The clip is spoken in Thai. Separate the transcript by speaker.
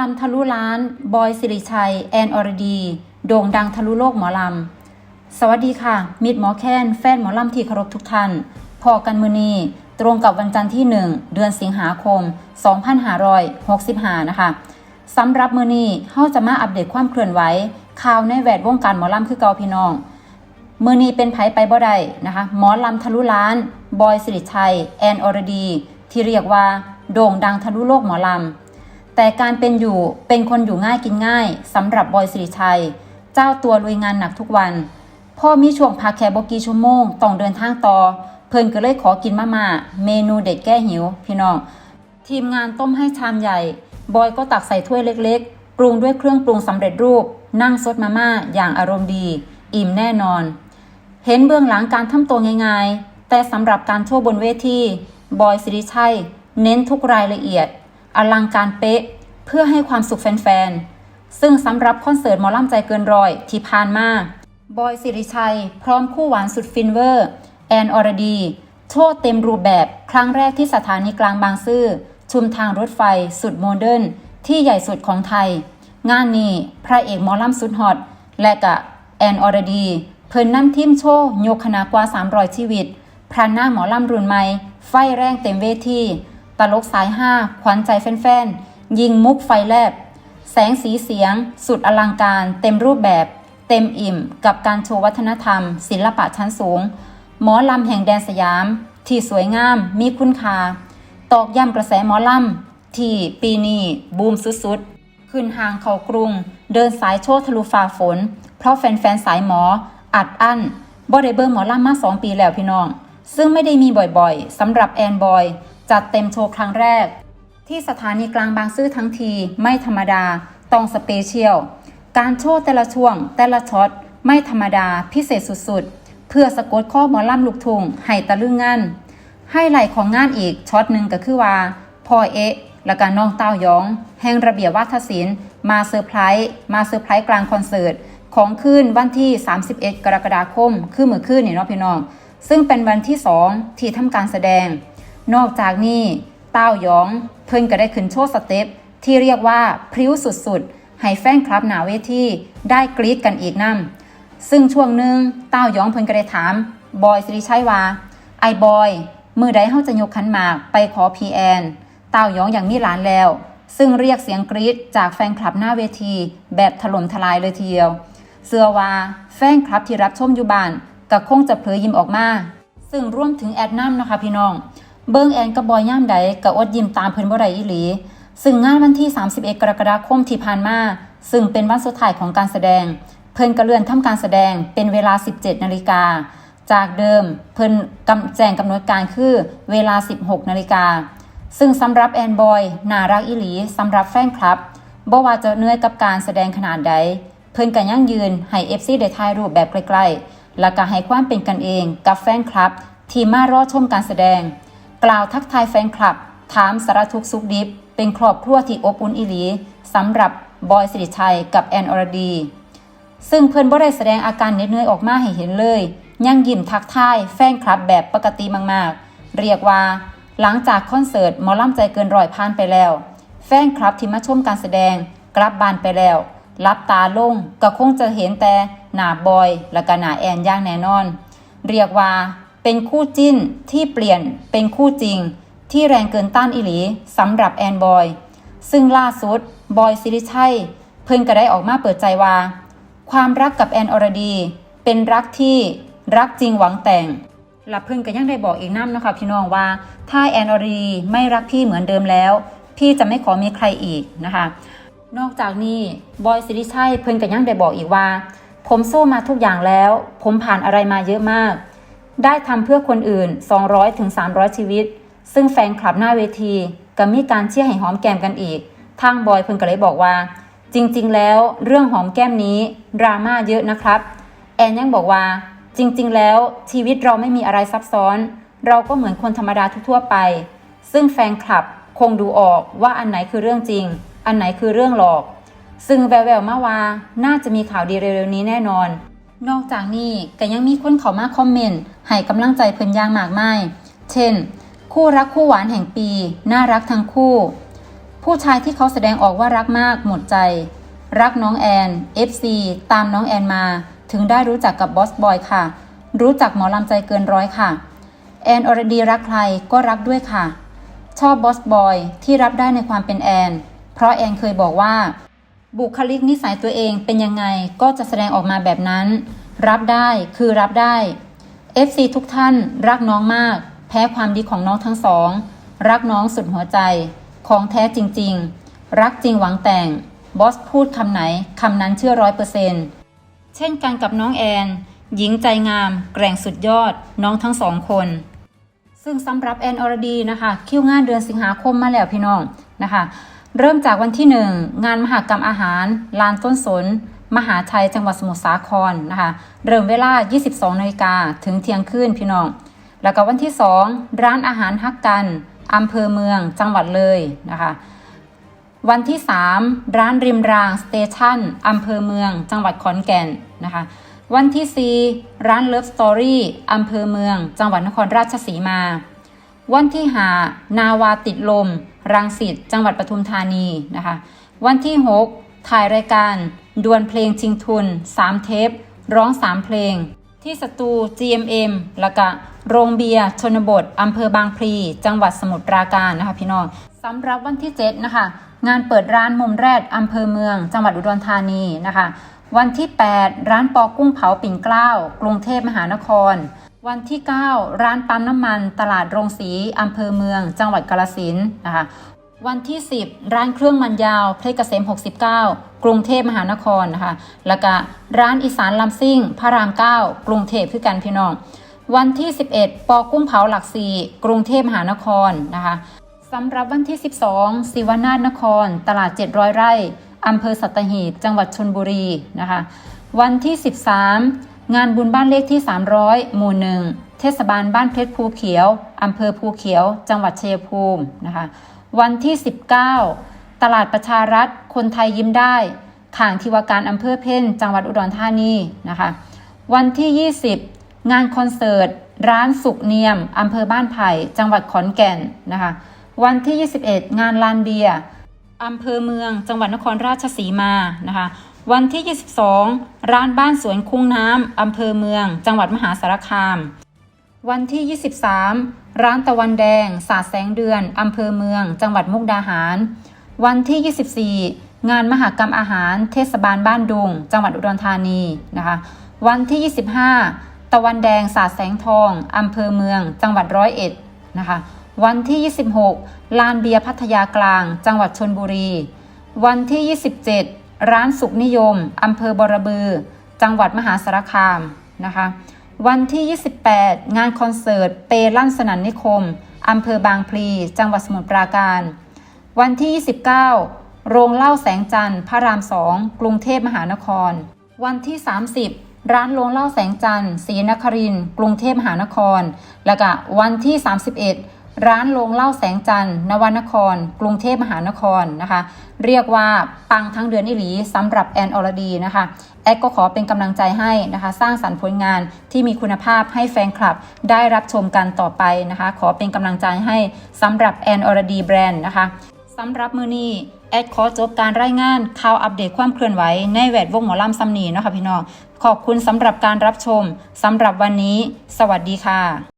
Speaker 1: ลำทะลุล้าน บอยสิริชัย แอนอรดี โด่งดังทะลุโลกหมอลำ สวัสดีค่ะ มิดหมอแค้นแฟนหมอลำที่เคารพทุกท่าน พอกันมือนีตรงกับวันจันทร์ที่ 1 เดือนสิงหาคม 2565 นะคะสำหรับมือนีเฮาจะมาอัปเดตความเคลื่อนไหวข่าวในแวดวงการหมอลำคือเกาพี่น้อง มือนี้เป็นไผไปบ่ได้นะคะ หมอลำทะลุล้าน บอยสิริชัย แอนอรดี ที่เรียกว่า โด่งดังทะลุโลกหมอลำ แต่การเป็นอยู่เป็นคนอยู่ง่ายกินง่ายสำหรับบอยสิริชัย เจ้าตัวลุยงานหนักทุกวัน พ่อมีช่วงพักแค่บกีชั่วโมงต้องเดินทางต่อ เพิ่นก็เลยขอกินมาม่าเมนูเด็ดแก้หิว พี่น้อง ทีมงานต้มให้ชามใหญ่ บอยก็ตักใส่ถ้วยเล็กๆ ปรุงด้วยเครื่องปรุงสำเร็จรูป นั่งซดมาม่าอย่างอารมณ์ดี อิ่มแน่นอน เห็นเบื้องหลังการทำตัวง่ายๆแต่สำหรับการโชว์บนเวทีบอยสิริชัย เน้นทุกรายละเอียด อลังการเป๊ะ เพื่อให้ความสุขแฟนๆ ซึ่งสำหรับคอนเสิร์ตหมอลำใจเกินร้อยที่ผ่านมา บอยสิริชัย พร้อมคู่หวานสุดฟินเวอร์ แอนอรดี โชว์เต็มรูปแบบครั้งแรกที่สถานีกลางบางซื่อ ชุมทางรถไฟ สุดโมเดิร์นที่ใหญ่สุดของไทย งานนี้พระเอกหมอลำสุดฮอตและกะแอนอรดี เพิ่นน้ำทีมโชว์ยกคณะกว่า300ชีวิตพระหน้าหมอลำรุ่นใหม่ไฟแรงเต็มเวที ตลกสายห้าขวัญใจแฟนๆ ยิงมุกไฟแลบ แสงสีเสียง สุดอลังการ เต็มรูปแบบ เต็มอิ่ม กับการโชว์วัฒนธรรม ศิลปะชั้นสูง หมอลำแห่งแดนสยาม ที่สวยงาม มีคุณค่า ตอกย้ำกระแสหมอลำ ที่ปีนี้บูมสุดๆ ขึ้นหางเขากรุง เดินสายโชว์ทะลุฟ้าฝน เพราะแฟนๆ สายหมอ อัดอั้นบ่ได้เบิ่งหมอลำมาสองปีแล้วพี่น้อง ซึ่งไม่ได้มีบ่อยๆสำหรับแอนบอย จัดเต็มโชว์ครั้งแรก ที่สถานีกลางบางซื่อทั้งทีไม่ธรรมดาต้องสเปเชียล การโชว์แต่ละช่วง แต่ละช็อตไม่ธรรมดาพิเศษสุดๆ เพื่อสะกดข้อหมอลำลูกทุ่งให้ตะลึงงันให้ไหลของงานอีกช็อตหนึ่งก็คือว่าพ่อเอ๊ะและก็น้องเต้ายอง แห่งระเบียบวัฒศิลป์มาเซอร์ไพรส์มาเซอร์ไพรส์กลางคอนเสิร์ตของคืนวันที่ 31 กรกฎาคม คือเมื่อคืนนี่เนาะพี่น้อง ซึ่งเป็นวันที่ 2 ที่ทำการแสดง นอกจากนี้เต้ายอง เพิ่นก็ได้ขึ้นโชว์สเต็ปที่เรียกว่าพริ้วสุดๆ ให้แฟนคลับหนาเวทีได้กรี๊ดกันอีกนํซึ่งช่วงหนึ่งเต้ายองเพิ่นก็ได้ถาม บอยสิริชัยว่า ไอ้บอยมือใดเฮาจะยกขันหมากไปขอพีแอนเต้ายองอย่างมีหลานแล้ว ซึ่งเรียกเสียงกรี๊ดจากแฟนคลับหน้าเวที แบบถล่มทลายเลยทีเดียว เสื้อว่าแฟนคลับที่รับชมอยู่บ้านก็คงจะเผลอยิ้มออกมา ซึ่งร่วมถึงแอดน้ำนะคะพี่น้อง เบิ้งแอนกับบอยย่ามใดกับอดยิ้มตามเพิ่นบ่ได้อีหลี ซึ่งงานวันที่ 31 กรกฎาคมที่ผ่านมาซึ่งเป็นวันสุดท้ายของการแสดง เพิ่นก็เลื่อนทำการแสดงเป็นเวลา 17 นาฬิกา จากเดิมเพิ่นกำแจ้งกำหนดการคือเวลา 16 นาฬิกา ซึ่งสำหรับแอนบอยน่ารักอีหลีสำหรับแฟนคลับบ่ว่าจะเหนื่อยกับการแสดงขนาดใด เพิ่นก็ยังยืนให้ FC ได้ถ่ายรูปแบบใกล้ๆแล้วก็ให้ความเป็นกันเองกับแฟนคลับ ที่มารอชมการแสดง กล่าวทักทายแฟนคลับ ถามสารทุกข์สุขดิบ เป็นครอบครัวที่อบอุ่นอีหลีสำหรับบอยสิริชัยกับแอนอรดี ซึ่งเพื่อนบ่ได้แสดงอาการเหน็ดเหนื่อยออกมาให้เห็นเลย ยังยิ้มทักทายแฟนคลับแบบปกติมากๆ เรียกว่า หลังจากคอนเสิร์ตมอลล่ำใจเกินร้อยผ่านไปแล้ว แฟนคลับที่มาชมการแสดงกลับบ้านไปแล้วรับตาลงก็คงจะเห็นแต่หน้าบอย และก็หน้าแอนอย่างแน่นอน เรียกว่า เป็นคู่จิ้นที่เปลี่ยนเป็นคู่จริง ที่แรงเกินต้านอิหลีสำหรับแอนบอย ซึ่งล่าสุดบอยสิริชัยเพิ่งก็ได้ออกมาเปิดใจว่า ความรักกับแอนอรดี เป็นรักที่รักจริงหวังแต่งและเพิ่งก็ยังได้บอกอีกน้ำนะคะพี่น้องว่า ถ้าแอนอรดีไม่รักพี่เหมือนเดิมแล้ว พี่จะไม่ขอมีใครอีกนะคะนอกจากนี้บอยสิริชัยเพิ่นก็ยังได้บอกอีกว่า ผมสู้มาทุกอย่างแล้ว ผมผ่านอะไรมาเยอะมาก ได้ทำเพื่อคนอื่น 200ถึง300ชีวิต ซึ่งแฟนคลับหน้าเวทีก็มีการเชี่ยให้หอมแก้มกันอีก ทางบอยเพิ่นก็เลยบอกว่า จริงๆ แล้วเรื่องหอมแก้มนี้ดราม่าเยอะนะครับ แอนยังบอกว่า จริงๆ แล้วชีวิตเราไม่มีอะไรซับซ้อน เราก็เหมือนคนธรรมดาทั่วๆไป ซึ่งแฟนคลับคงดูออกว่าอันไหนคือเรื่องจริง อันไหนคือเรื่องหลอก ซึ่งแววๆมาว่าน่าจะมีข่าวดีเร็วๆนี้แน่นอน นอกจากนี้ก็ยังมีคนเข้ามาคอมเมนต์ ให้กำลังใจเพิ่นอย่างมากมาย เช่น คู่รักคู่หวานแห่งปี น่ารักทั้งคู่ ผู้ชายที่เขาแสดงออกว่ารักมากหมดใจ รักน้องแอน FC ตามน้องแอนมา ถึงได้รู้จักกับบอสบอยค่ะ รู้จักหมอลำใจเกินร้อยค่ะ แอนอรดีรักใครก็รักด้วยค่ะ ชอบบอสบอยที่รับได้ในความเป็นแอน เพราะแอนเคยบอกว่าบุคลิกนิสัยตัวเองเป็นยังไงก็จะแสดงออกมาแบบนั้น รับได้คือรับได้ FC ทุกท่านรักน้องมาก แพ้ความดีของน้องทั้งสอง รักน้องสุดหัวใจ ของแท้จริง ๆ รักจริงหวังแต่ง บอสพูดคำไหนคำนั้นเชื่อร้อยเปอร์เซนเช่นกันกับน้องแอน หญิงใจงาม แกร่งสุดยอด น้องทั้งสองคน ซึ่งสำหรับแอนอรดีนะคะ คิวงานเดือนสิงหาคมมาแล้วพี่น้องนะคะ เริ่มจากวันที่ 1 งานมหกรรมอาหาร ลานต้นสน มหาชัยจังหวัดสมุทรสาครนะคะเริ่มเวลา 22นาฬิกาถึงเที่ยงคืนพี่น้อง แล้วก็วันที่ 2 ร้านอาหารฮักกันอำเภอเมืองจังหวัดเลยนะคะวันที่ 3 ร้านริมรางสเตชันอำเภอเมือง จังหวัดขอนแก่นนะคะวันที่ 4 ร้านเลิฟสตอรี่อำเภอเมือง จังหวัดนครราชสีมา วันที่หานาวาติดลม รังสิตจังหวัดปทุมธานีนะคะวันที่ 6 ถ่ายรายการ ดวลเพลงชิงทุน 3 เทป ร้อง 3 เพลง ที่สตู GMM แล้วก็โรงเบียร์ชนบทอำเภอบางพลี จังหวัดสมุทรปราการนะคะพี่น้องสำหรับวันที่7นะคะงานเปิดร้านมุมแรดอำเภอเมือง จังหวัดอุดรธานีนะคะ วันที่ 8 ร้านปอกุ้งเผาปิ่นเกล้ากรุงเทพมหานคร วันที่ 9 ร้านปั๊มน้ำมัน ตลาดโรงสีอำเภอเมือง จังหวัดกาฬสินนะคะ วันที่ 10 ร้านเครื่องมันยาวเพชรเกษม 69 กรุงเทพมหานครนะคะแล้วก็ร้านอีสานลำซิ่ง พระราม 9 กรุงเทพคือกันพี่น้อง วันที่ 11 ปอกุ้งเผาหลักสี่กรุงเทพมหานครนะคะสำหรับวันที่ 12ศิวนาถนคร ตลาด 700 ไร่อำเภอสัตหีบจังหวัดชนบุรีนะคะวันที่ 13 งานบุญบ้านเลขที่ 300 หมู่หนึ่งเทศบาลบ้านเพชรภูเขียวอำเภอภูเขียว จังหวัดชัยภูมินะคะ วันที่ 19 ตลาดประชารัฐ คนไทยยิ้มได้ข่างทิวาการอำเภอเพ่น จังหวัดอุดรธานีนะคะ วันที่ 20 งานคอนเสิร์ต ร้านสุกเนียมอำเภอบ้านไผ่ จังหวัดขอนแก่นนะคะ วันที่ 21 งานลานเบียร์อำเภอเมือง จังหวัดนครราชสีมานะคะ วันที่ 22 ร้านบ้านสวนคุ้งน้ำอำเภอเมือง จังหวัดมหาสารคาม วันที่ 23 ร้านตะวันแดง สาดแสงเดือน อำเภอเมือง จังหวัดมุกดาหาร วันที่ 24 งานมหกรรมอาหาร เทศบาลบ้านดุง จังหวัดอุดรธานีนะคะ วันที่ 25 ตะวันแดง สาดแสงทอง อำเภอเมือง จังหวัดร้อยเอ็ดนะคะ วันที่ 26 ลานเบียร์พัทยากลาง จังหวัดชนบุรี วันที่ 27 ร้านสุขนิยม อำเภอบรบือ จังหวัดมหาสารคามนะคะ วันที่ 28 งานคอนเสิร์ต เปลั่นสนันนิคม อำเภอบางพลี จังหวัดสมุทรปราการ วันที่ 29 โรงเหล้าแสงจันทร์พระรามสอง กรุงเทพมหานคร วันที่ 30 ร้านโรงเหล้าแสงจันทร์ศรีนคริน กรุงเทพมหานคร และวก็วันที่ 31 ร้านโรงเหล้าแสงจันทร์นวนคร กรุงเทพมหานครนะคะ เรียกว่าปังทั้งเดือนอิหลีสำหรับแอนอรดีนะคะแอดก็ขอเป็นกำลังใจให้นะคะ สร้างสรรค์ผลงานที่มีคุณภาพให้แฟนคลับได้รับชมกันต่อไปนะคะ ขอเป็นกำลังใจให้สำหรับแอนอรดีแบรนด์นะคะสำหรับมือนี้แอดขอจบการรายงานข่าวอัปเดตความเคลื่อนไหวในแวดวงหมอลำซัมนีเนาะค่ะพี่น้องขอบคุณสำหรับการรับชมสำหรับวันนี้ สวัสดีค่ะ